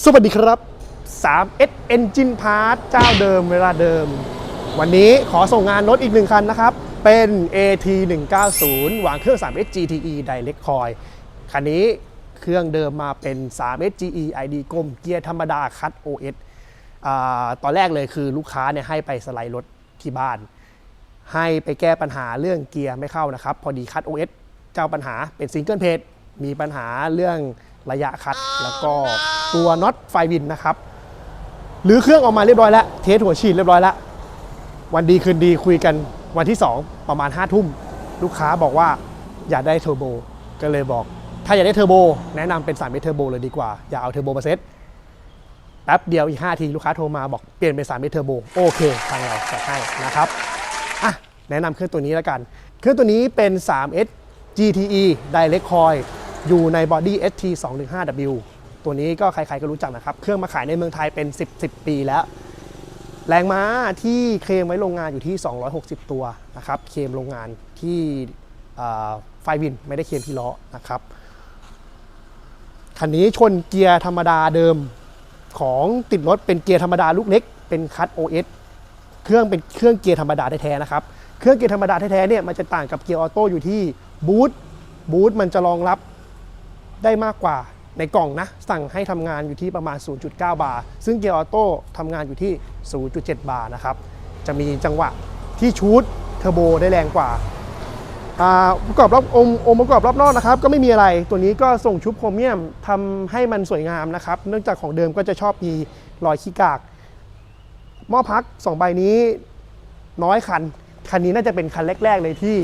สวัสดีครับ 3S Engine Part เจ้าเดิมเวลาเดิม วันนี้ขอส่งงานรถอีกหนึ่งคันนะครับ เป็น AT 190วางเครื่อง 3S GTE Direct Coil คันนี้เครื่องเดิมมาเป็น 3S GE ID กลมเกียร์ธรรมดาคัด OS อตอนแรกเลยคือลูกค้าเนี่ยให้ไปสไลด์รถที่บ้าน ให้ไปแก้ปัญหาเรื่องเกียร์ไม่เข้านะครับ พอดีคัด OS เจ้าปัญหาเป็นซิงเกิลเพจมีปัญหาเรื่องระยะคัดแล้วก็ ตัวน็อตไฟวินนะครับหรือเครื่องออกมาเรียบร้อยแล้ว เทสหัวฉีดเรียบร้อยแล้ว วันดีคืนดีคุยกันวันที่ 2 ประมาณ5้าทุ่ม ลูกค้าบอกว่าอยากได้เทอร์โบก็เลยบอก ถ้าอยากได้เทอร์โบแนะนำเป็น3เมตรเทอร์โบเลยดีกว่า อย่าเอาเทอร์โบมาเซ็ตแป๊บเดียวอีก 5 ที ลูกค้าโทรมาบอกเปลี่ยนเป็น3เมตรเทอร์โบโอเคทางเราจัดให้นะครับอะแนะนำเครื่องตัวนี้แล้วกัน เครื่องตัวนี้เป็น 3S GTE Direct Coil อยู่ในบอดี้ ST 215W ตัวนี้ก็ใครๆก็รู้จักนะครับ เครื่องมาขายในเมืองไทยเป็น 10 10 ปีแล้ว แรงม้าที่เคลมไว้โรงงานอยู่ที่ 260 ตัวนะครับ เคลมโรงงานที่ไฟวินไม่ได้เคลมที่ล้อนะครับ คันนี้ชนเกียร์ธรรมดาเดิมของติดรถเป็นเกียร์ธรรมดาลูกเล็ก เป็นคัต OS เครื่องเป็นเครื่องเกียร์ธรรมดาแท้ๆนะครับ เครื่องเกียร์ธรรมดาแท้ๆเนี่ยมันจะต่างกับเกียร์ออโต้อยู่ที่บูทบูทมันจะรองรับได้มากกว่า ในกล่องนะ สั่งให้ทำงานอยู่ที่ประมาณ 0.9 บาร์ ซึ่งเกียร์ออโต้ทำงานอยู่ที่ 0.7 บาร์นะครับ จะมีจังหวะที่ชูดเทอร์โบได้แรงกว่าประกอบรอบองค์ประกอบรอบนอกนะครับ ก็ไม่มีอะไรตัวนี้ก็ส่งชุบโครเมียมทำให้มันสวยงามนะครับ เนื่องจากของเดิมก็จะชอบมีรอยขี้กาก หม้อพัก 2 ใบนี้น้อยคัน คันนี้น่าจะเป็นคันแรก ๆ เลยที่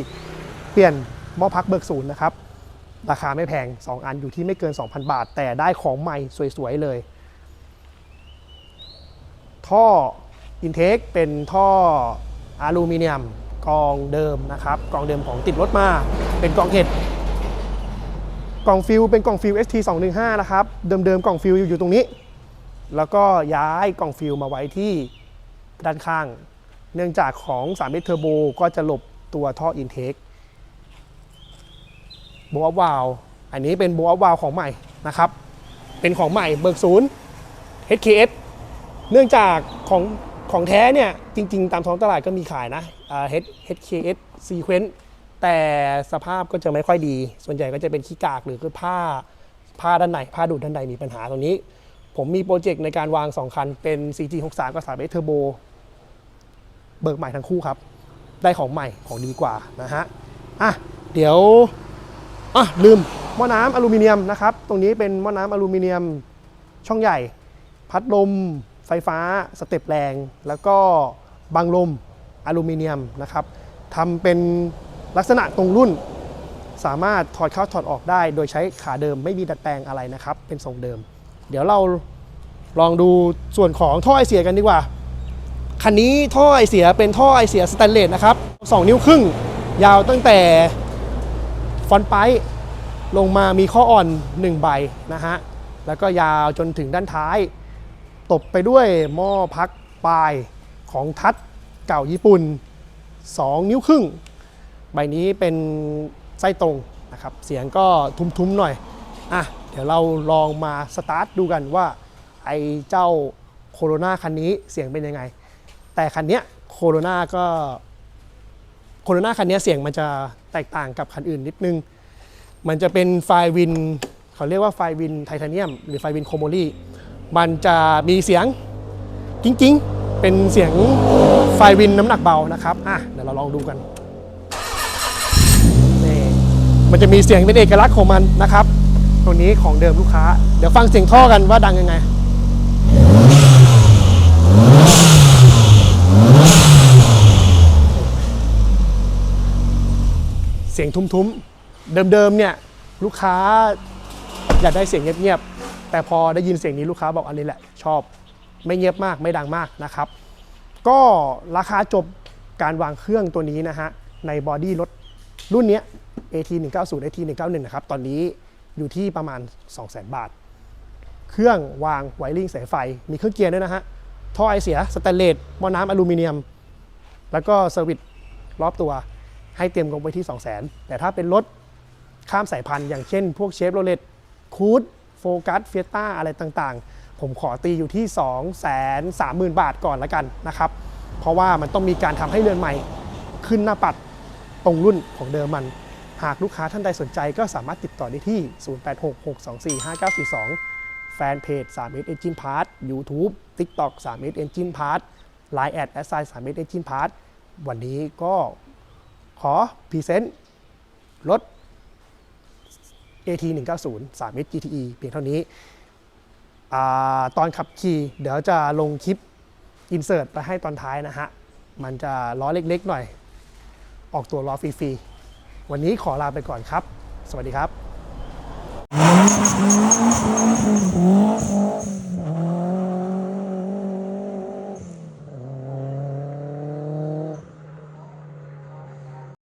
เปลี่ยนหม้อพักเบิกศูนย์นะครับ ราคาไม่แพง 2 อันอยู่ที่ไม่เกิน 2,000 บาท แต่ได้ของใหม่สวย ๆ เลย ท่ออินเทคเป็นท่ออลูมิเนียมกองเดิมนะครับกองเดิมของติดรถมา เป็นกองเห็ดกล่องฟิลเป็นกล่องฟิล ST 215นะครับ เดิมๆกล่องฟิลอยู่ตรงนี้ แล้วก็ย้ายกล่องฟิลมาไว้ที่ด้านข้าง เนื่องจากของ3เมตรเทอร์โบก็จะหลบตัวท่ออินเทค บว์วาลอันนี้เป็นโบว์วาลของใหม่นะครับ เป็นของใหม่เบิกศูนย์ HKS เนื่องจากของของแท้เนี่ยจริง ๆ ตามท้องตลาดก็มีขายนะ H HKS Sequence แต่สภาพก็จะไม่ค่อยดี ส่วนใหญ่ก็จะเป็นขี้กากหรือคือผ้าผ้าด้านในผ้าดูดด้านในมีปัญหาตรงนี้ ผมมีโปรเจกต์ในการวาง 2 คัน เป็น CG63 กับ 3S Turbo เบิกใหม่ทั้งคู่ครับ ได้ของใหม่ของดีกว่านะฮะ อะ เดี๋ยว อะลืมหม้อน้ำอลูมิเนียมนะครับ ตรงนี้เป็นหม้อน้ำอลูมิเนียมช่องใหญ่ พัดลมไฟฟ้าสเต็ปแรง แล้วก็บังลมอลูมิเนียมนะครับทำเป็นลักษณะตรงรุ่น สามารถถอดเข้าถอดออกได้ โดยใช้ขาเดิมไม่มีดัดแปลงอะไรนะครับ เป็นทรงเดิม เดี๋ยวเราลองดูส่วนของท่อไอเสียกันดีกว่า คันนี้ท่อไอเสียเป็นท่อไอเสียสแตนเลสนะครับ 2 นิ้วครึ่ง ยาวตั้งแต่ ฟอนต์ไปลงมามีข้ออ่อน 1 ใบนะฮะ แล้วก็ยาวจนถึงด้านท้าย ตบไปด้วยหม้อพักปลายของทัดเก่าญี่ปุ่น 2 นิ้วครึ่ง ใบนี้เป็นไส้ตรงนะครับ เสียงก็ทุ้มๆหน่อย อะ เดี๋ยวเราลองมาสตาร์ทดูกันว่า ไอ้เจ้าโคโรนาคันนี้เสียงเป็นยังไง แต่คันเนี้ยโคโรนาก็ โคโรนาคันนี้เสียงมันจะแตกต่างกับคันอื่นนิดนึง มันจะเป็นไฟวินเขาเรียกว่าไฟวินไทเทเนียม หรือไฟวินโคโมลีมันจะมีเสียงกิ้งกิ้งๆเป็นเสียงไฟวินน้ำหนักเบานะครับอะเดี๋ยวเราลองดูกันนี่มันจะมีเสียงเป็นเอกลักษณ์ของมันนะครับ ตัวนี้ของเดิมลูกค้า เดี๋ยวฟังเสียงท่อกันว่าดังยังไง สียงทุ้มๆ เดิมๆเนี่ยลูกค้าอยากได้เสียงเงียบๆ แต่พอได้ยินเสียงนี้ลูกค้าบอกอันนี้แหละชอบไม่เงียบมากไม่ดังมากนะครับ ก็ราคาจบการวางเครื่องตัวนี้นะฮะในบอดี้รถรุ่นนี้ AT 190 AT 191นะครับตอนนี้อยู่ที่ประมาณ 200,000 บาท เครื่องวางไวริงสายไฟ มีเครื่องเกียร์ด้วยนะฮะท่อไอเสียสแตนเลสหม้อน้ำอลูมิเนียม แล้วก็เซอร์วิสรอบตัว ให้เตรียมลงไปที่ 2 0 0 0 0 0แต่ถ้าเป็นรถข้ามสายพันธุ์อย่างเช่น พวกเชฟโรเลตคูดโฟกัสเฟียต้าอะไรต่างๆ ผมขอตีอยู่ที่ 2 3 0 0 0 0 บาทก่อนละกันนะครับ เพราะว่ามันต้องมีการทำให้เรือนใหม่ ขึ้นหน้าปัดตรงรุ่นของเดิมมัน หากลูกค้าท่านใดสนใจก็สามารถติดต่อได้ที่ 0866245942 แฟนเพจ 3S Engine Part YouTube TikTok 3S Engine Part Line แอด s i 3S Engine Part วันนี้ก็ ขอพรีเซนต์รถ AT 190 3S GTE เพียงเท่านี้อตอนขับขี่เดี๋ยวจะลงคลิปอินเสิร์ตไปให้ตอนท้ายนะฮะ มันจะล้อเล็กๆหน่อย ออกตัวล้อฟรีๆ วันนี้ขอลาไปก่อนครับ สวัสดีครับ